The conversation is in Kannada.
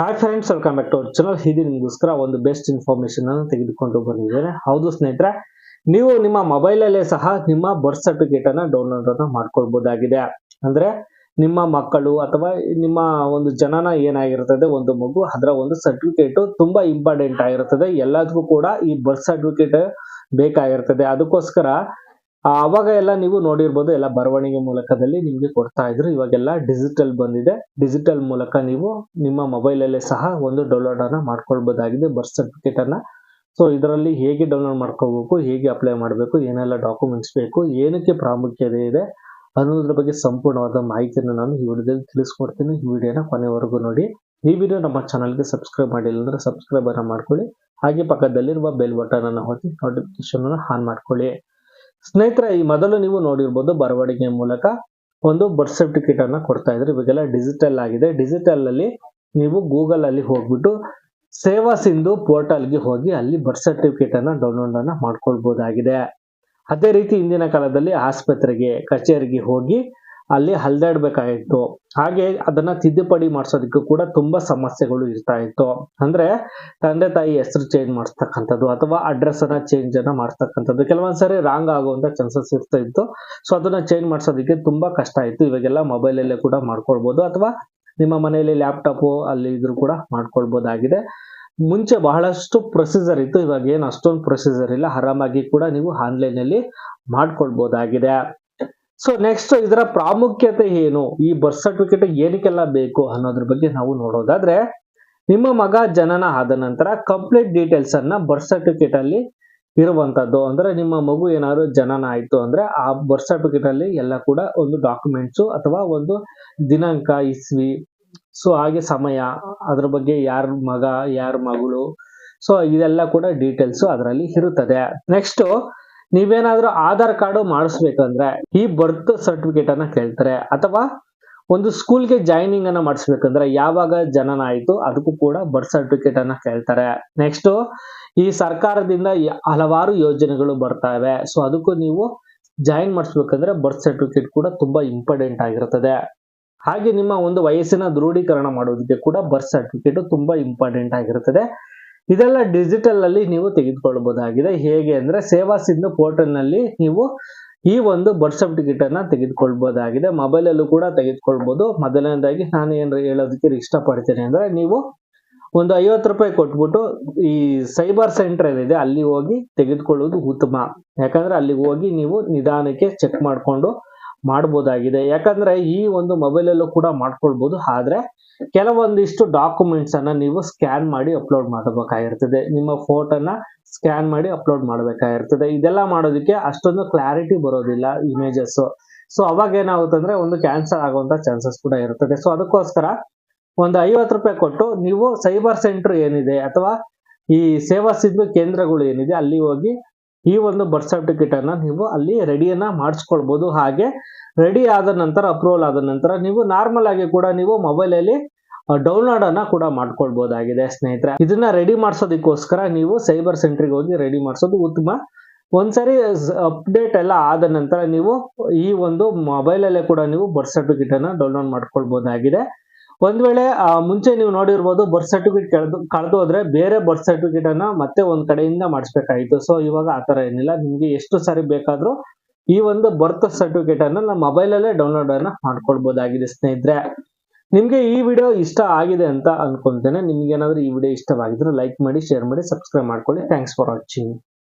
Hi friends welcome back to our channel ಇದು ನಿಮಗೋಸ್ಕರ ಒಂದು ಬೆಸ್ಟ್ ಇನ್ಫಾರ್ಮೇಶನ್ ಅನ್ನು ತೆಗೆದುಕೊಂಡು ಬಂದಿದ್ದೇನೆ. ಹೌದು ಸ್ನೇಹಿತರೆ, ನೀವು ನಿಮ್ಮ ಮೊಬೈಲ್ ಅಲ್ಲೇ ಸಹ ನಿಮ್ಮ ಬರ್ತ್ ಸರ್ಟಿಫಿಕೇಟ್ ಅನ್ನ ಡೌನ್ಲೋಡ್ ಅನ್ನ ಮಾಡ್ಕೊಳ್ಬಹುದಾಗಿದೆ ಅಂದ್ರೆ ನಿಮ್ಮ ಮಕ್ಕಳು ಅಥವಾ ನಿಮ್ಮ ಒಂದು ಜನನ ಏನಾಗಿರ್ತದೆ, ಒಂದು ಮಗು, ಅದರ ಒಂದು ಸರ್ಟಿಫಿಕೇಟ್ ತುಂಬಾ ಇಂಪಾರ್ಟೆಂಟ್ ಆಗಿರುತ್ತದೆ ಎಲ್ಲದಕ್ಕೂ ಕೂಡ ಈ ಬರ್ತ್ ಸರ್ಟಿಫಿಕೇಟ್ ಬೇಕಾಗಿರ್ತದೆ. ಅದಕ್ಕೋಸ್ಕರ ಆ, ಅವಾಗ ಎಲ್ಲ ನೀವು ನೋಡಿರ್ಬೋದು ಎಲ್ಲ ಬರವಣಿಗೆ ಮೂಲಕದಲ್ಲಿ ನಿಮಗೆ ಕೊಡ್ತಾ ಇದ್ರು. ಇವಾಗೆಲ್ಲ ಡಿಜಿಟಲ್ ಬಂದಿದೆ. ಡಿಜಿಟಲ್ ಮೂಲಕ ನೀವು ನಿಮ್ಮ ಮೊಬೈಲಲ್ಲೇ ಸಹ ಒಂದು ಡೌನ್ಲೋಡ್ ಅನ್ನ ಮಾಡ್ಕೊಳ್ಬೋದಾಗಿದೆ ಬರ್ತ್ ಸರ್ಟಿಫಿಕೇಟ್ ಅನ್ನ. ಸೊ ಇದರಲ್ಲಿ ಹೇಗೆ ಡೌನ್ಲೋಡ್ ಮಾಡ್ಕೋಬೇಕು ಹೇಗೆ ಅಪ್ಲೈ ಮಾಡಬೇಕು ಏನೆಲ್ಲ ಡಾಕ್ಯುಮೆಂಟ್ಸ್ ಬೇಕು ಏನಕ್ಕೆ ಪ್ರಾಮುಖ್ಯತೆ ಇದೆ ಅನ್ನೋದ್ರ ಬಗ್ಗೆ ಸಂಪೂರ್ಣವಾದ ಮಾಹಿತಿಯನ್ನು ನಾನು ಈ ವಿಡಿಯೋದಲ್ಲಿ ತಿಳಿಸ್ಕೊಡ್ತೀನಿ. ಈ ವಿಡಿಯೋನ ಕೊನೆವರೆಗೂ ನೋಡಿ. ಈ ವಿಡಿಯೋ ನಮ್ಮ ಚಾನಲ್ಗೆ ಸಬ್ಸ್ಕ್ರೈಬ್ ಮಾಡಿಲ್ಲ ಅಂದರೆ ಸಬ್ಸ್ಕ್ರೈಬ್ ಅನ್ನ ಮಾಡ್ಕೊಳ್ಳಿ. ಹಾಗೆ ಪಕ್ಕದಲ್ಲಿರುವ ಬೆಲ್ ಬಟನ್ ಅನ್ನು ಒತ್ತಿ ನೋಟಿಫಿಕೇಶನ್ ಅನ್ನು ಆನ್ ಮಾಡ್ಕೊಳ್ಳಿ. ಸ್ನೇಹಿತರೆ, ಈ ಮೊದಲು ನೀವು ನೋಡಿರ್ಬೋದು ಬರವಣಿಗೆ ಮೂಲಕ ಒಂದು ಬರ್ತ್ ಸರ್ಟಿಫಿಕೇಟ್ ಅನ್ನ ಕೊಡ್ತಾ ಇದ್ರೆ. ಇವಾಗೆಲ್ಲ ಡಿಜಿಟಲ್ ಆಗಿದೆ. ಡಿಜಿಟಲ್ ಅಲ್ಲಿ ನೀವು ಗೂಗಲ್ ಅಲ್ಲಿ ಹೋಗ್ಬಿಟ್ಟು ಸೇವಾ ಸಿಂಧು ಪೋರ್ಟಲ್ಗೆ ಹೋಗಿ ಅಲ್ಲಿ ಬರ್ತ್ ಸರ್ಟಿಫಿಕೇಟ್ ಅನ್ನ ಡೌನ್ಲೋಡ್ ಅನ್ನ ಮಾಡ್ಕೊಳ್ಬಹುದಾಗಿದೆ ಅದೇ ರೀತಿ ಇಂದಿನ ಕಾಲದಲ್ಲಿ ಆಸ್ಪತ್ರೆಗೆ, ಕಚೇರಿಗೆ ಹೋಗಿ ಅಲ್ಲಿ ಹಲ್ದಾಡ್ಬೇಕಾಗಿತ್ತು ಹಾಗೆ ಅದನ್ನ ತಿದ್ದುಪಡಿ ಮಾಡಿಸೋದಕ್ಕೂ ಕೂಡ ತುಂಬಾ ಸಮಸ್ಯೆಗಳು ಇರ್ತಾ ಇತ್ತು. ಅಂದ್ರೆ ತಂದೆ ತಾಯಿ ಹೆಸರು ಚೇಂಜ್ ಮಾಡಿಸ್ತಕ್ಕಂಥದ್ದು ಅಥವಾ ಅಡ್ರೆಸ್ ಅನ್ನ ಚೇಂಜ್ ಅನ್ನ ಮಾಡ್ತಕ್ಕಂಥದ್ದು ಕೆಲವೊಂದ್ಸರಿ ರಾಂಗ್ ಆಗುವಂತ ಚಾನ್ಸಸ್ ಇರ್ತಾ ಇತ್ತು. ಸೊ ಅದನ್ನ ಚೇಂಜ್ ಮಾಡಿಸೋದಕ್ಕೆ ತುಂಬಾ ಕಷ್ಟ ಆಯ್ತು. ಇವಾಗೆಲ್ಲ ಮೊಬೈಲ್ ಅಲ್ಲೇ ಕೂಡ ಮಾಡ್ಕೊಳ್ಬಹುದು ಅಥವಾ ನಿಮ್ಮ ಮನೆಯಲ್ಲಿ ಲ್ಯಾಪ್ಟಾಪ್ ಅಲ್ಲಿ ಇದ್ರು ಕೂಡ ಮಾಡ್ಕೊಳ್ಬಹುದಾಗಿದೆ ಮುಂಚೆ ಬಹಳಷ್ಟು ಪ್ರೊಸೀಜರ್ ಇತ್ತು. ಇವಾಗ ಏನು ಅಷ್ಟೊಂದು ಪ್ರೊಸೀಜರ್ ಇಲ್ಲ. ಆರಾಮಾಗಿ ಕೂಡ ನೀವು ಆನ್ಲೈನ್ ಅಲ್ಲಿ ಮಾಡ್ಕೊಳ್ಬಹುದಾಗಿದೆ ಸೊ ನೆಕ್ಸ್ಟ್ ಇದರ ಪ್ರಾಮುಖ್ಯತೆ ಏನು? ಈ ಬರ್ತ್ ಸರ್ಟಿಫಿಕೇಟ್ ಏನಕ್ಕೆಲ್ಲ ಬೇಕು ಅನ್ನೋದ್ರ ಬಗ್ಗೆ ನಾವು ನೋಡೋದಾದ್ರೆ, ನಿಮ್ಮ ಮಗ ಜನನ ಆದ ನಂತರ ಕಂಪ್ಲೀಟ್ ಡೀಟೇಲ್ಸ್ ಅನ್ನ ಬರ್ತ್ ಸರ್ಟಿಫಿಕೇಟ್ ಅಲ್ಲಿ ಇರುವಂತದ್ದು. ಅಂದ್ರೆ ನಿಮ್ಮ ಮಗು ಏನಾದ್ರು ಜನನ ಆಯ್ತು ಅಂದ್ರೆ ಆ ಬರ್ತ್ ಸರ್ಟಿಫಿಕೇಟ್ ಅಲ್ಲಿ ಎಲ್ಲ ಕೂಡ ಒಂದು ಡಾಕ್ಯುಮೆಂಟ್ಸ್ ಅಥವಾ ಒಂದು ದಿನಾಂಕ ಇಸ್ವಿ ಸೊ ಹಾಗೆ ಸಮಯ, ಅದ್ರ ಬಗ್ಗೆ ಯಾರ ಮಗ, ಯಾರ ಮಗಳು ಸೊ ಇದೆಲ್ಲ ಕೂಡ ಡೀಟೇಲ್ಸ್ ಅದರಲ್ಲಿ ಇರುತ್ತದೆ. ನೆಕ್ಸ್ಟ್ ನೀವೇನಾದ್ರೂ ಆಧಾರ್ ಕಾರ್ಡ್ ಮಾಡಿಸ್ಬೇಕಂದ್ರೆ ಈ ಬರ್ತ್ ಸರ್ಟಿಫಿಕೇಟ್ ಅನ್ನ ಕೇಳ್ತಾರೆ. ಅಥವಾ ಒಂದು ಸ್ಕೂಲ್ಗೆ ಜಾಯ್ನಿಂಗ್ ಅನ್ನ ಮಾಡಿಸ್ಬೇಕಂದ್ರೆ ಯಾವಾಗ ಜನನ ಆಯ್ತು ಅದಕ್ಕೂ ಕೂಡ ಬರ್ತ್ ಸರ್ಟಿಫಿಕೇಟ್ ಅನ್ನ ಕೇಳ್ತಾರೆ. ನೆಕ್ಸ್ಟ್ ಈ ಸರ್ಕಾರದಿಂದ ಹಲವಾರು ಯೋಜನೆಗಳು ಬರ್ತಾವೆ ಸೊ ಅದಕ್ಕೂ ನೀವು ಜಾಯಿನ್ ಮಾಡಿಸ್ಬೇಕಂದ್ರೆ ಬರ್ತ್ ಸರ್ಟಿಫಿಕೇಟ್ ಕೂಡ ತುಂಬಾ ಇಂಪಾರ್ಟೆಂಟ್ ಆಗಿರುತ್ತದೆ ಹಾಗೆ ನಿಮ್ಮ ಒಂದು ವಯಸ್ಸಿನ ದೃಢೀಕರಣ ಮಾಡೋದಕ್ಕೆ ಕೂಡ ಬರ್ತ್ ಸರ್ಟಿಫಿಕೇಟ್ ತುಂಬಾ ಇಂಪಾರ್ಟೆಂಟ್ ಆಗಿರುತ್ತದೆ ಇದೆಲ್ಲ ಡಿಜಿಟಲ್ ಅಲ್ಲಿ ನೀವು ತೆಗೆದುಕೊಳ್ಳಬಹುದಾಗಿದೆ ಹೇಗೆ ಅಂದ್ರೆ ಸೇವಾ ಸಿಂಧು ಪೋರ್ಟಲ್ನಲ್ಲಿ ನೀವು ಈ ಒಂದು ಬರ್ತ್ ಸರ್ಟಿಫಿಕೇಟ್ ಅನ್ನ ತೆಗೆದುಕೊಳ್ಬಹುದಾಗಿದೆ. ಮೊಬೈಲ್ ಅಲ್ಲೂ ಕೂಡ ತೆಗೆದುಕೊಳ್ಬಹುದು. ಮೊದಲನೇದಾಗಿ ನಾನು ಏನ್ ಹೇಳೋದಕ್ಕೆ ಇಷ್ಟಪಡ್ತೇನೆ ಅಂದ್ರೆ ನೀವು ಒಂದು ಐವತ್ತು ರೂಪಾಯಿ ಕೊಟ್ಬಿಟ್ಟು ಈ ಸೈಬರ್ ಸೆಂಟರ್ ಏನಿದೆ ಅಲ್ಲಿ ಹೋಗಿ ತೆಗೆದುಕೊಳ್ಳುವುದು ಉತ್ತಮ. ಯಾಕಂದ್ರೆ ಅಲ್ಲಿಗೆ ಹೋಗಿ ನೀವು ನಿಧಾನಕ್ಕೆ ಚೆಕ್ ಮಾಡಿಕೊಂಡು ಮಾಡ್ಬೋದಾಗಿದೆ. ಯಾಕಂದ್ರೆ ಈ ಒಂದು ಮೊಬೈಲ್ ಅಲ್ಲೂ ಕೂಡ ಮಾಡ್ಕೊಳ್ಬಹುದು ಆದ್ರೆ ಕೆಲವೊಂದಿಷ್ಟು ಡಾಕ್ಯುಮೆಂಟ್ಸ್ ಅನ್ನ ನೀವು ಸ್ಕ್ಯಾನ್ ಮಾಡಿ ಅಪ್ಲೋಡ್ ಮಾಡಬೇಕಾಗಿರ್ತದೆ. ನಿಮ್ಮ ಫೋಟೋನ ಸ್ಕ್ಯಾನ್ ಮಾಡಿ ಅಪ್ಲೋಡ್ ಮಾಡಬೇಕಾಗಿರ್ತದೆ. ಇದೆಲ್ಲ ಮಾಡೋದಕ್ಕೆ ಅಷ್ಟೊಂದು ಕ್ಲಾರಿಟಿ ಬರೋದಿಲ್ಲ ಇಮೇಜಸ್ ಸೊ ಅವಾಗ ಏನಾಗುತ್ತೆ ಅಂದ್ರೆ ಒಂದು ಕ್ಯಾನ್ಸಲ್ ಆಗುವಂತ ಚಾನ್ಸಸ್ ಕೂಡ ಇರ್ತದೆ. ಸೊ ಅದಕ್ಕೋಸ್ಕರ ಒಂದು ಐವತ್ತು ರೂಪಾಯಿ ಕೊಟ್ಟು ನೀವು ಸೈಬರ್ ಸೆಂಟರ್ ಏನಿದೆ ಅಥವಾ ಈ ಸೇವಾ ಸಿಂಧು ಕೇಂದ್ರಗಳು ಏನಿದೆ, ಅಲ್ಲಿ ಹೋಗಿ ಈ ಒಂದು ಬರ್ತ್ ಸರ್ಟಿಫಿಕೇಟ್ ಅನ್ನ ನೀವು ಅಲ್ಲಿ ರೆಡಿಯನ್ನ ಮಾಡಿಸ್ಕೊಳ್ಬಹುದು ಹಾಗೆ ರೆಡಿ ಆದ ನಂತರ ಅಪ್ರೂವಲ್ ಆದ ನಂತರ ನೀವು ನಾರ್ಮಲ್ ಆಗಿ ಕೂಡ ನೀವು ಮೊಬೈಲ್ ಅಲ್ಲಿ ಡೌನ್ಲೋಡ್ ಅನ್ನ ಕೂಡ ಮಾಡ್ಕೊಳ್ಬಹುದಾಗಿದೆ ಸ್ನೇಹಿತರೆ. ಇದನ್ನ ರೆಡಿ ಮಾಡಿಸೋದಕ್ಕೋಸ್ಕರ ನೀವು ಸೈಬರ್ ಸೆಂಟ್ರಿಗೆ ಹೋಗಿ ರೆಡಿ ಮಾಡಿಸೋದು ಉತ್ತಮ. ಒಂದ್ಸರಿ ಅಪ್ಡೇಟ್ ಎಲ್ಲ ಆದ ನಂತರ ನೀವು ಈ ಒಂದು ಮೊಬೈಲ್ ಅಲ್ಲೇ ಕೂಡ ನೀವು ಬರ್ತ್ ಸರ್ಟಿಫಿಕೇಟ್ ಅನ್ನ ಡೌನ್ಲೋಡ್ ಮಾಡ್ಕೊಳ್ಬಹುದಾಗಿದೆ ಒಂದ್ ವೇಳೆ ಮುಂಚೆ ನೀವು ನೋಡಿರ್ಬೋದು ಬರ್ತ್ ಸರ್ಟಿಫಿಕೇಟ್ ಕಳೆದು ಕಳೆದು ಹೋದ್ರೆ ಬೇರೆ ಬರ್ತ್ ಸರ್ಟಿಫಿಕೇಟ್ ಅನ್ನ ಮತ್ತೆ ಒಂದ್ ಕಡೆಯಿಂದ ಮಾಡಿಸ್ಬೇಕಾಗಿತ್ತು ಸೊ ಇವಾಗ ಆತರ ಏನಿಲ್ಲ. ನಿಮ್ಗೆ ಎಷ್ಟು ಸಾರಿ ಬೇಕಾದ್ರೂ ಈ ಒಂದು ಬರ್ತ್ ಸರ್ಟಿಫಿಕೇಟ್ ಅನ್ನ ನಮ್ಮ ಮೊಬೈಲ್ ಅಲ್ಲೇ ಡೌನ್ಲೋಡ್ ಅನ್ನ ಮಾಡ್ಕೊಳ್ಬಹುದಾಗಿದೆ ಸ್ನೇಹಿತರೆ. ನಿಮ್ಗೆ ಈ ವಿಡಿಯೋ ಇಷ್ಟ ಆಗಿದೆ ಅಂತ ಅನ್ಕೊಂತೇನೆ. ನಿಮ್ಗೆ ಏನಾದ್ರೂ ಈ ವಿಡಿಯೋ ಇಷ್ಟವಾಗಿದ್ರೆ ಲೈಕ್ ಮಾಡಿ ಶೇರ್ ಮಾಡಿ ಸಬ್ಸ್ಕ್ರೈಬ್ ಮಾಡ್ಕೊಳ್ಳಿ. Thanks for watching